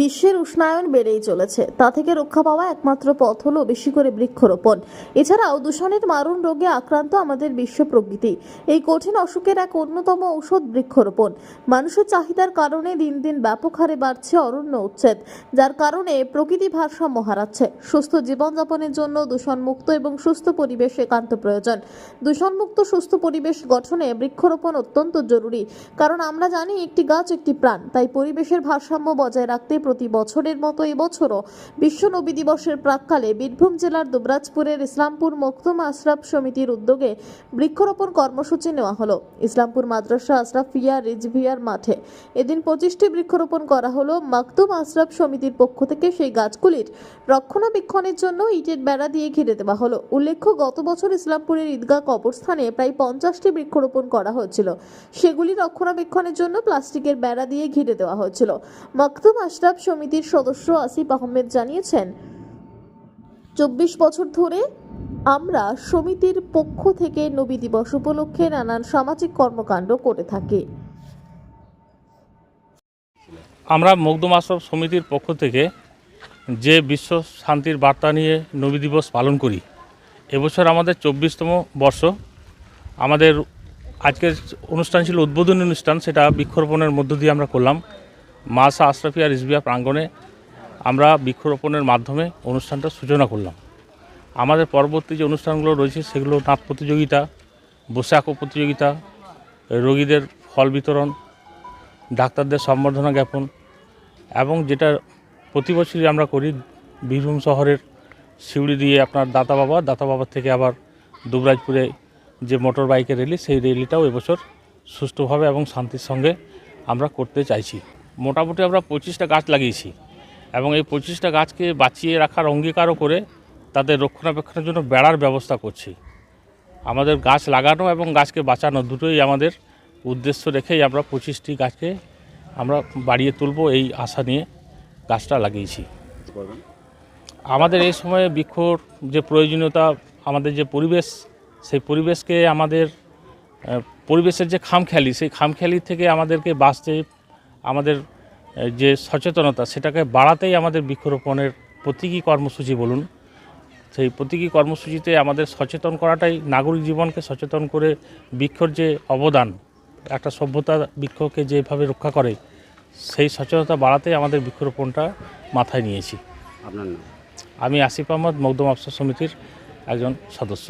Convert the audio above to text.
বিশ্বের উষ্ণায়ন বেড়েই চলেছে। তা থেকে রক্ষা পাওয়া একমাত্র পথ হলো বেশি করে বৃক্ষরোপণ। এছাড়াও দূষণের মারণ রোগে আক্রান্ত আমাদের বিশ্ব প্রকৃতি। এই কঠিন অসুখের এক অন্যতম ঔষধ বৃক্ষরোপণ। মানুষের চাহিদার কারণে দিন দিন ব্যাপক হারে বাড়ছে অরণ্য উচ্ছেদ, যার কারণে প্রকৃতি ভারসাম্য হারাচ্ছে। সুস্থ জীবনযাপনের জন্য দূষণমুক্ত এবং সুস্থ পরিবেশ একান্ত প্রয়োজন। দূষণমুক্ত সুস্থ পরিবেশ গঠনে বৃক্ষরোপণ অত্যন্ত জরুরি, কারণ আমরা জানি একটি গাছ একটি প্রাণ, তাই পরিবেশের ভারসাম্য বজায় রাখতে প্রতি বছরের মতো এবছরও বিশ্ব নবী দিবসের প্রাককালে বীরভূম জেলার দুবরাজপুরের ইসলামপুর মখদুম আশরাফ সমিতির উদ্যোগে বৃক্ষরোপণ কর্মসূচি নেওয়া হলো। ইসলামপুর মাদ্রাসা আশরাফিয়া রিজভিয়ার মাঠে এদিন পঁচিশটি বৃক্ষরোপণ করা হলো। মাকতুম আশরাফ সমিতির পক্ষ থেকে সেই গাছগুলির রক্ষণাবেক্ষণের জন্য ইটের বেড়া দিয়ে ঘিরে দেওয়া হলো। উল্লেখ্য, গত বছর ইসলামপুরের ঈদগাহ কবরস্থানে প্রায় পঞ্চাশটি বৃক্ষরোপণ করা হয়েছিল। সেগুলি রক্ষণাবেক্ষণের জন্য প্লাস্টিকের বেড়া দিয়ে ঘিরে দেওয়া হয়েছিল। মাকতুম আশরাফ সমিতির সদস্য আসিফ আহমেদ জানিয়েছেন, চব্বিশ বছর ধরে আমরা সমিতির পক্ষ থেকে নবী দিবস উপলক্ষে নানান সামাজিক কর্মকাণ্ড করে থাকি। আমরা মকদম আশরফ সমিতির পক্ষ থেকে যে বিশ্ব শান্তির বার্তা নিয়ে নবী দিবস পালন করি, এবছর আমাদের চব্বিশতম বর্ষ। আমাদের আজকের অনুষ্ঠান ছিল উদ্বোধনী অনুষ্ঠান, সেটা বৃক্ষরোপণের মধ্য দিয়ে আমরা করলাম। মাসা আশরাফিয়া রিজবিয়া প্রাঙ্গণে আমরা বৃক্ষরোপণের মাধ্যমে অনুষ্ঠানটা সূচনা করলাম। আমাদের পরবর্তী যে অনুষ্ঠানগুলো রয়েছে, সেগুলো নাচ প্রতিযোগিতা বসে আঁকো প্রতিযোগিতা, রোগীদের ফল বিতরণ, ডাক্তারদের সম্বর্ধনা জ্ঞাপন এবং যেটা প্রতি বছরই আমরা করি, বীরভূম শহরের সিউড়ি দিয়ে আপনার দাতা বাবা, দাতা বাবার থেকে আবার দুবরাজপুরে যে মোটর বাইকের র্যালি সেই র্যালিটাও এবছর সুষ্ঠুভাবে এবং শান্তির সঙ্গে আমরা করতে চাইছি। মোটামুটি আমরা পঁচিশটা গাছ লাগিয়েছি এবং এই পঁচিশটা গাছকে বাঁচিয়ে রাখার অঙ্গীকারও করে তাদের রক্ষণাবেক্ষণের জন্য বেড়ার ব্যবস্থা করছি। আমাদের গাছ লাগানো এবং গাছকে বাঁচানো দুটোই আমাদের উদ্দেশ্য রেখেই আমরা পঁচিশটি গাছকে আমরা বাড়িয়ে তুলব এই আশা নিয়ে গাছটা লাগিয়েছি। আমাদের এই সময়ে বৃক্ষর যে প্রয়োজনীয়তা, আমাদের যে পরিবেশ, সেই পরিবেশকে আমাদের পরিবেশের যে খামখেয়ালি, সেই খামখেয়ালি থেকে আমাদেরকে বাঁচতে আমাদের যে সচেতনতা সেটাকে বাড়াতেই আমাদের বৃক্ষরোপণের প্রতীকী কর্মসূচি বলুন। সেই প্রতীকী কর্মসূচিতে আমাদের সচেতন করাটাই নাগরিক জীবনকে সচেতন করে বৃক্ষর যে অবদান একটা সভ্যতা বৃক্ষকে যেভাবে রক্ষা করে সেই সচেতনতা বাড়াতেই আমাদের বৃক্ষরোপণটা মাথায় নিয়েছি। আপনার নাম? আমি আসিফ আহমদ মকদম আফসার সমিতির একজন সদস্য।